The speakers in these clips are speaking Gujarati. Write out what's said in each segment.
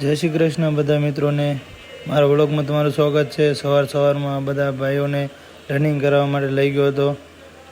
જય શ્રી કૃષ્ણ બધા મિત્રોને. મારા વ્લોગમાં તમારું સ્વાગત છે. સવાર સવારમાં બધા ભાઈઓને રનિંગ કરવા માટે લઈ ગયો હતો.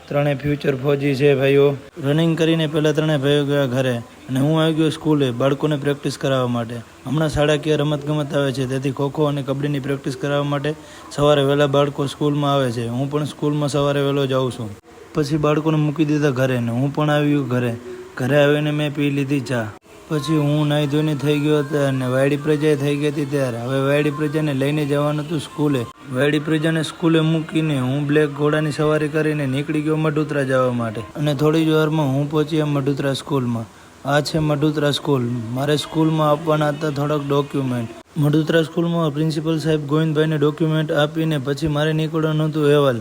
ત્રણેય ફ્યુચર ફોજી છે ભાઈઓ. રનિંગ કરીને પહેલાં ત્રણેય ભાઈઓ ગયા ઘરે અને હું આવી ગયો સ્કૂલે બાળકોને પ્રેક્ટિસ કરાવવા માટે. હમણાં શાળાકીય રમતગમત આવે છે. તેથી ખોખો અને કબડ્ડીની પ્રેક્ટિસ કરાવવા માટે સવારે વહેલા બાળકો સ્કૂલમાં આવે છે. હું પણ સ્કૂલમાં સવારે વહેલો જાઉં છું. પછી બાળકોને મૂકી દીધા ઘરે ને હું પણ આવ્યું ઘરે. ઘરે આવીને મેં પી લીધી ચા. પછી હું નાહી ધોઈને થઈ ગયો હતો અને વાયડી પ્રજા થઈ ગઈ હતી ત્યારે. હવે વાયડી પ્રજાને લઈને જવાનું હતું સ્કૂલે. વાયડી પ્રજાને સ્કૂલે મૂકીને હું બ્લેક ઘોડાની સવારી કરીને નીકળી ગયો મઢુતરા જવા માટે. અને થોડી જ વારમાં હું પહોંચ્યા મઢુતરા સ્કૂલમાં. આ છે મઢુતરા સ્કૂલ. મારે સ્કૂલમાં આપવાના હતા થોડાક ડોક્યુમેન્ટ. મઢુતરા સ્કૂલમાં પ્રિન્સિપલ સાહેબ ગોવિંદભાઈને ડોક્યુમેન્ટ આપીને પછી મારે નીકળવાનું હતું અહેવાલ.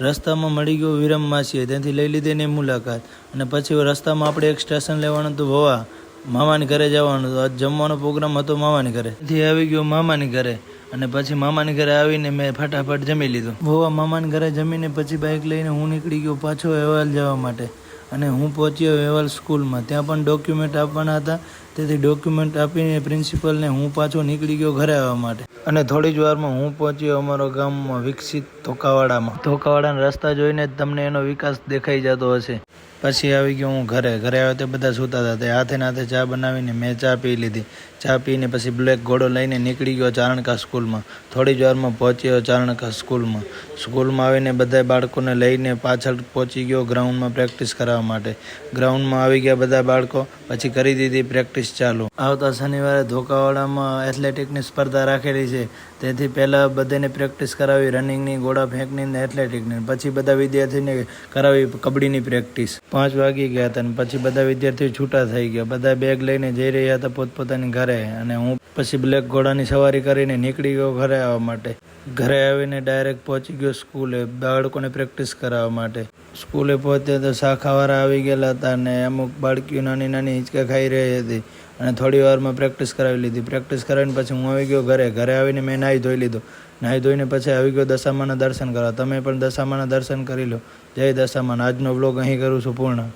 રસ્તામાં મળી ગયો વિરમ માસીએ ત્યાંથી લઈ લીધી એની મુલાકાત. અને પછી રસ્તામાં આપણે એક સ્ટેશન લેવાનું હતું ભવા. મામાની ઘરે જવાનું હતું. આજ જમવાનો પ્રોગ્રામ હતો મામાની ઘરે. ત્યાંથી આવી ગયો મામાની ઘરે અને પછી મામાની ઘરે આવીને મેં ફટાફટ જમી લીધું. ભવા મામાની ઘરે જમીને પછી બાઇક લઈને હું નીકળી ગયો પાછો અહેવાલ જવા માટે. અને હું પહોંચ્યો અહેવાલ સ્કૂલમાં ત્યાં પણ ડોક્યુમેન્ટ આપવાના હતા. તેથી ડોક્યુમેન્ટ આપીને પ્રિન્સિપલને હું પાછો નીકળી ગયો ઘરે આવવા માટે. અને થોડી જ વારમાં હું પહોંચ્યો અમારા ગામમાં વિકસિત ધોકાવાડામાં. ધોકાવાડાના રસ્તા જોઈને જ તમને એનો વિકાસ દેખાઈ જતો હશે. પછી આવી ગયો હું ઘરે. ઘરે આવ્યો તે બધા સૂતા હતા. તે હાથે ને હાથે ચા બનાવીને મેં ચા પી લીધી. ચા પીને પછી બ્લેક ઘોડો લઈને નીકળી ગયો ચારણકા સ્કૂલમાં. થોડી જ વારમાં પહોંચ્યો ચારણકા સ્કૂલમાં. સ્કૂલમાં આવીને બધા બાળકોને લઈને પાછળ પહોંચી ગયો ગ્રાઉન્ડમાં પ્રેક્ટિસ કરાવવા માટે. ગ્રાઉન્ડમાં આવી ગયા બધા બાળકો. પછી કરી દીધી પ્રેક્ટિસ ચાલુ. આવતા શનિવારે ધોકાવાડામાં એથ્લેટિકની સ્પર્ધા રાખેલી છે. તેથી પહેલાં બધાને પ્રેક્ટિસ કરાવી રનિંગની ગોળા ફેંકની ને એથ્લેટિકની પછી બધા વિદ્યાર્થીને કરાવી કબડ્ડીની પ્રેક્ટિસ પાંચ વાગી ગયા હતા અને પછી બધા વિદ્યાર્થીઓ છૂટા થઈ ગયા. બધા બેગ લઈને જઈ રહ્યા હતા પોતપોતાની ઘરે. અને હું પછી બ્લેક ઘોડાની સવારી કરીને નીકળી ગયો ઘરે આવવા માટે. ઘરે આવીને ડાયરેક્ટ પહોંચી ગયો સ્કૂલે બાળકોને પ્રેક્ટિસ કરાવવા માટે. સ્કૂલે પહોંચ્યા તો શાખાવાળા આવી ગયેલા હતા અને અમુક બાળકીઓ નાની નાની હિંચકા ખાઈ રહી હતી. અને થોડી વારમાં પ્રેક્ટિસ કરાવી લીધી. પ્રેક્ટિસ કરાવીને પછી હું આવી ગયો ઘરે. ઘરે આવીને મેં નાહી ધોઈ લીધો. નાહી ધોઈને પછી આવી ગયો દશામાના દર્શન કરવા. તમે પણ દશામાના દર્શન કરી લો. જય દશામાન. આજનો બ્લોગ અહીં કરું છું પૂર્ણ.